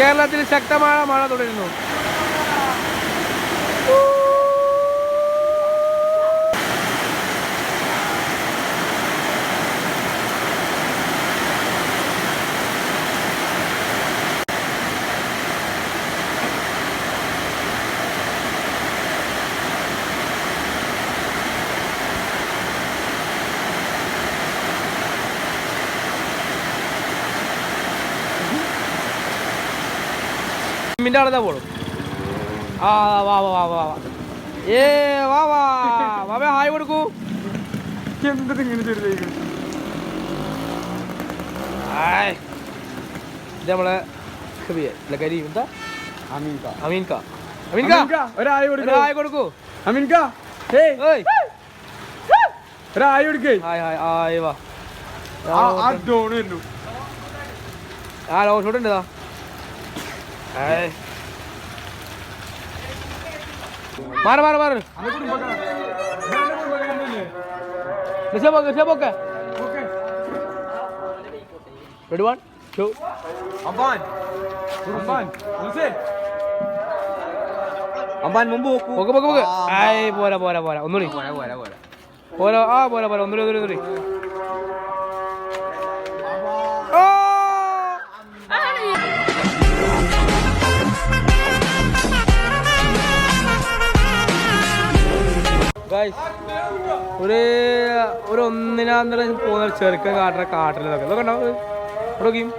കേരളത്തിൽ ശക്തമായ മഴ തുടരുന്നു. ജിമ്മിന്റെ ആളെന്താ പോളും ആ വാ വാ വാ വാ ഏ വാ വാ. വാവേ ഹായ് കൊടുക്കൂ. എന്തത് ഇങ്ങനെ ആയ് ഇത് നമ്മളെ കവിയെ അല്ല കരി എന്താ? അമീൻക. അമീൻക. അമീൻക? ഒരായ ഒരു കൊടുക്കോ. ഹായ് കൊടുക്കൂ. അമീൻക ഏയ് ഏയ്. ഒരായ കൊടുക്കേ. ഹായ് ഹായ് ഹായ് വാ. ആ ആ ഡോൺ വരുന്നു ഉണ്ട് മാറ് മാറ് മാറ്. ഋഷഭ് ഋഷഭ് ഒക്കെ റെഡി വൺ ടു അമ്പാൻ. അമ്പാൻ അമ്പാൻ മുമ്പ് പോക്ക് പോക്ക് പൊക്ക്. ആയ് പോരാ പോരാ പോരാ. ഒന്നുകൂടി. പോരാ പോരാ പോരാ. പോരാ ആ പോരാ പോരാ. ഒന്നുകൂടി ഒന്നുകൂടി ഒന്നുകൂടി. Guys, ഒരു ഒരു ഒന്നിനാന്തരം പോകുന്ന ചെറുക്കൻ കാട്ടുന്ന കാട്ടിലൊക്കെ ഇതൊക്കെ ഉണ്ടാവും. ഇവിടെ നോക്കിയും.